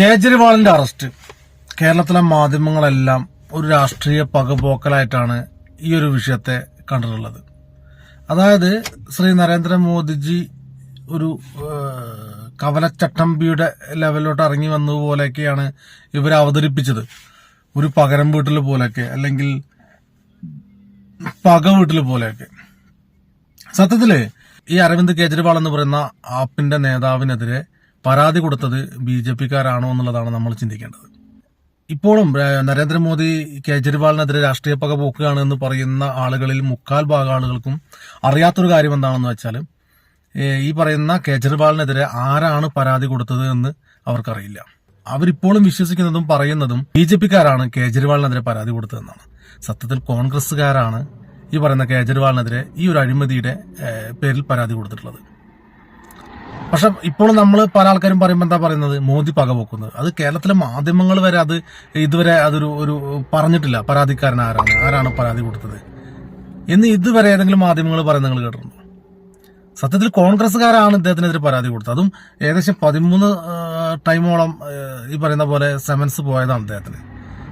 കേജ്രിവാളിന്റെ arrest. കേരളത്തിലെ മാധ്യമങ്ങളെല്ലാം ഒരു രാഷ്ട്രീയ പകപോക്കലായിട്ടാണ് ഈ ഒരു വിഷയത്തെ കണ്ടിട്ടുള്ളത്. അതായത് ശ്രീ നരേന്ദ്രമോദിജി ഒരു കവലച്ചട്ടമ്പിയുടെ ലെവലിലോട്ട് ഇറങ്ങി വന്നതുപോലെയൊക്കെയാണ് ഇവർ അവതരിപ്പിച്ചത്. ഒരു പകരം വീട്ടിൽ പോലെയൊക്കെ അല്ലെങ്കിൽ പക വീട്ടിൽ പോലെയൊക്കെ. സത്യത്തിൽ ഈ അരവിന്ദ് കെജ്രിവാൾ എന്ന് പറയുന്ന ആപ്പിന്റെ നേതാവിനെതിരെ പരാതി കൊടുത്തത് ബി ജെ പിക്കാരാണോ എന്നുള്ളതാണ് നമ്മൾ ചിന്തിക്കേണ്ടത്. ഇപ്പോഴും നരേന്ദ്രമോദി കേജ്രിവാളിനെതിരെ രാഷ്ട്രീയ പക പോക്കുകയാണ് എന്ന് പറയുന്ന ആളുകളിൽ മുക്കാൽ ഭാഗം ആളുകൾക്കും അറിയാത്തൊരു കാര്യം എന്താണെന്ന് വെച്ചാൽ ഈ പറയുന്ന കേജ്രിവാളിനെതിരെ ആരാണ് പരാതി കൊടുത്തത് എന്ന് അവർക്കറിയില്ല. അവരിപ്പോഴും വിശ്വസിക്കുന്നതും പറയുന്നതും ബി ജെ പിക്കാരാണ് കേജ്രിവാളിനെതിരെ പരാതി കൊടുത്തതെന്നാണ്. സത്യത്തിൽ കോൺഗ്രസ്സുകാരാണ് ഈ പറയുന്ന കേജ്രിവാളിനെതിരെ ഈ ഒരു അഴിമതിയുടെ പേരിൽ പരാതി കൊടുത്തിട്ടുള്ളത്. പക്ഷെ ഇപ്പോൾ നമ്മൾ പല ആൾക്കാരും പറയുമ്പോൾ എന്താ പറയുന്നത്? മോദി പകപോക്കുന്നത് അത് കേരളത്തിലെ മാധ്യമങ്ങൾ വരെ അത് ഇതുവരെ അതൊരു ഒരു പറഞ്ഞിട്ടില്ല. പരാതിക്കാരൻ ആരാണ്? ആരാണ് പരാതി കൊടുത്തത്? എന്ന് ഇതുവരെ ഏതെങ്കിലും മാധ്യമങ്ങൾ പറയുന്നത് നിങ്ങൾ കേട്ടിട്ടുണ്ടോ? സത്യത്തിൽ കോൺഗ്രസ്സുകാരാണ് ഇദ്ദേഹത്തിനെതിരെ പരാതി കൊടുത്തത്. അതും ഏകദേശം പതിമൂന്ന് ടൈമോളം ഈ പറയുന്ന പോലെ സെമൻസ് പോയതാണ് അദ്ദേഹത്തിന്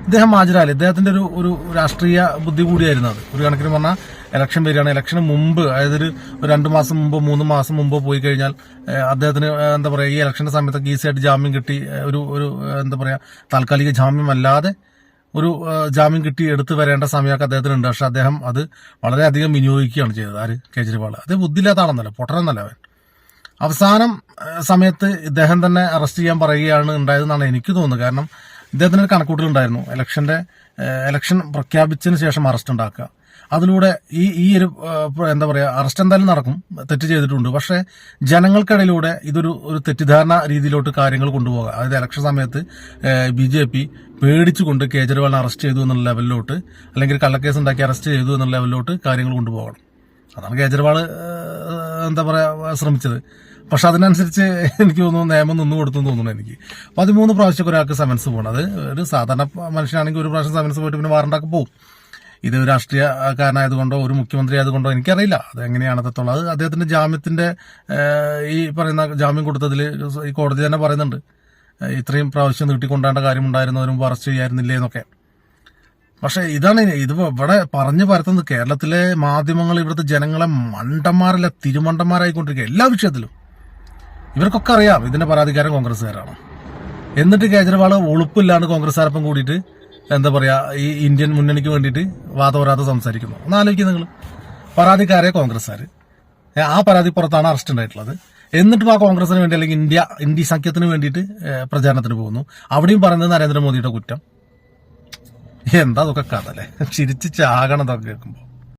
ഇദ്ദേഹം ഹാജരായില്ല. ഇദ്ദേഹത്തിന്റെ ഒരു ഒരു രാഷ്ട്രീയ ബുദ്ധി കൂടിയായിരുന്നു അത്. ഒരു കണക്കിന് പറഞ്ഞാൽ ഇലക്ഷൻ വരികയാണ്. ഇലക്ഷന് മുമ്പ് അതായത് ഒരു രണ്ട് മാസം മുമ്പ് മൂന്ന് മാസം മുമ്പ് പോയി കഴിഞ്ഞാൽ അദ്ദേഹത്തിന് എന്താ പറയുക ഈ ഇലക്ഷന്റെ സമയത്തൊക്കെ ഈസിയായിട്ട് ജാമ്യം കിട്ടി ഒരു ഒരു എന്താ പറയുക താൽക്കാലിക ജാമ്യം അല്ലാതെ ഒരു ജാമ്യം കിട്ടി എടുത്തു വരേണ്ട സമയമൊക്കെ അദ്ദേഹത്തിനുണ്ട്. പക്ഷെ അദ്ദേഹം അത് വളരെയധികം വിനിയോഗിക്കുകയാണ് ചെയ്തത്. ആര്? കേജ്രിവാൾ. അത് ബുദ്ധിയില്ലാത്താണെന്നല്ല പൊട്ടനെന്നല്ല അവൻ. അവസാനം സമയത്ത് ഇദ്ദേഹം തന്നെ അറസ്റ്റ് ചെയ്യാൻ പറയുകയാണ് ഉണ്ടായതെന്നാണ് എനിക്ക് തോന്നുന്നത്. കാരണം ഇദ്ദേഹത്തിന് ഒരു കണക്കൂട്ടലുണ്ടായിരുന്നു. ഇലക്ഷന്റെ ഇലക്ഷൻ പ്രഖ്യാപിച്ചതിന് ശേഷം അറസ്റ്റ് ഉണ്ടാക്കുക. അതിലൂടെ ഈ ഈ ഒരു എന്താ പറയുക അറസ്റ്റ് എന്തായാലും നടക്കും. തെറ്റ് ചെയ്തിട്ടുണ്ട്. പക്ഷേ ജനങ്ങൾക്കിടയിലൂടെ ഇതൊരു ഒരു തെറ്റിദ്ധാരണ രീതിയിലോട്ട് കാര്യങ്ങൾ കൊണ്ടുപോകുക അതായത് ഇലക്ഷൻ സമയത്ത് ബി ജെ പി പേടിച്ചുകൊണ്ട് കേജ്രിവാളിനെ അറസ്റ്റ് ചെയ്തു എന്നുള്ള ലെവലിലോട്ട് അല്ലെങ്കിൽ കള്ളക്കേസ് ഉണ്ടാക്കി അറസ്റ്റ് ചെയ്തു എന്നുള്ള ലെവലിലോട്ട് കാര്യങ്ങൾ കൊണ്ടുപോകണം. അതാണ് കേജ്രിവാൾ എന്താ പറയുക ശ്രമിച്ചത്. പക്ഷെ അതിനനുസരിച്ച് എനിക്ക് തോന്നുന്നു നിയമം നിന്ന് കൊടുത്തു തോന്നുന്നു എനിക്ക്. പതിമൂന്ന് പ്രാവശ്യം ഒരാൾക്ക് സമൻസ് പോകണം. അത് ഒരു സാധാരണ മനുഷ്യനാണെങ്കിൽ ഒരു പ്രാവശ്യം സമൻസ് പോയിട്ട് പിന്നെ വാറണ്ടാക്കി പോകും ഇത് രാഷ്ട്രീയക്കാരനായതുകൊണ്ടോ ഒരു മുഖ്യമന്ത്രി ആയതുകൊണ്ടോ എനിക്കറിയില്ല. അത് എങ്ങനെയാണ് അത്രത്തോളം? അത് അദ്ദേഹത്തിന്റെ ജാമ്യത്തിന്റെ ഈ പറയുന്ന ജാമ്യം കൊടുത്തതിൽ ഈ കോടതി തന്നെ പറയുന്നുണ്ട്. ഇത്രയും പ്രാവശ്യം നീട്ടിക്കൊണ്ടേണ്ട കാര്യമുണ്ടായിരുന്നു അതിന് മുമ്പ് അറസ്റ്റ് ചെയ്യായിരുന്നില്ലേ എന്നൊക്കെ. പക്ഷെ ഇതാണ് ഇത് ഇവിടെ പറഞ്ഞു പരത്തുന്നത് കേരളത്തിലെ മാധ്യമങ്ങൾ ഇവിടുത്തെ ജനങ്ങളെ മണ്ടന്മാരല്ല തിരുമണ്ടന്മാരായിക്കൊണ്ടിരിക്കുക എല്ലാ വിഷയത്തിലും. ഇവർക്കൊക്കെ അറിയാം ഇതിന്റെ പരാതിക്കാരൻ കോൺഗ്രസ്സുകാരാണ്. എന്നിട്ട് കേജ്രിവാൾ ഉളുപ്പില്ലാണ്ട് കോൺഗ്രസ്സുകാരൊപ്പം കൂടിയിട്ട് എന്താ പറയാ ഈ ഇന്ത്യൻ മുന്നണിക്ക് വേണ്ടിയിട്ട് വാദപരാത സംസാരിക്കുന്നു. ഒന്ന് ആലോചിക്കുക നിങ്ങൾ പരാതിക്കാരെ കോൺഗ്രസ്സുകാർ ആ പരാതി പുറത്താണ് അറസ്റ്റ് ഉണ്ടായിട്ടുള്ളത്. എന്നിട്ടും ആ കോൺഗ്രസിന് വേണ്ടി അല്ലെങ്കിൽ ഇന്ത്യ ഇന്ത്യ സഖ്യത്തിന് വേണ്ടിയിട്ട് പ്രചാരണത്തിന് പോകുന്നു. അവിടെയും പറയുന്നത് നരേന്ദ്രമോദിയുടെ കുറ്റം. എന്താ അതൊക്കെ കഥ അല്ലേ? ചിരിച്ച് ചാകണം അതൊക്കെ കേൾക്കുമ്പോൾ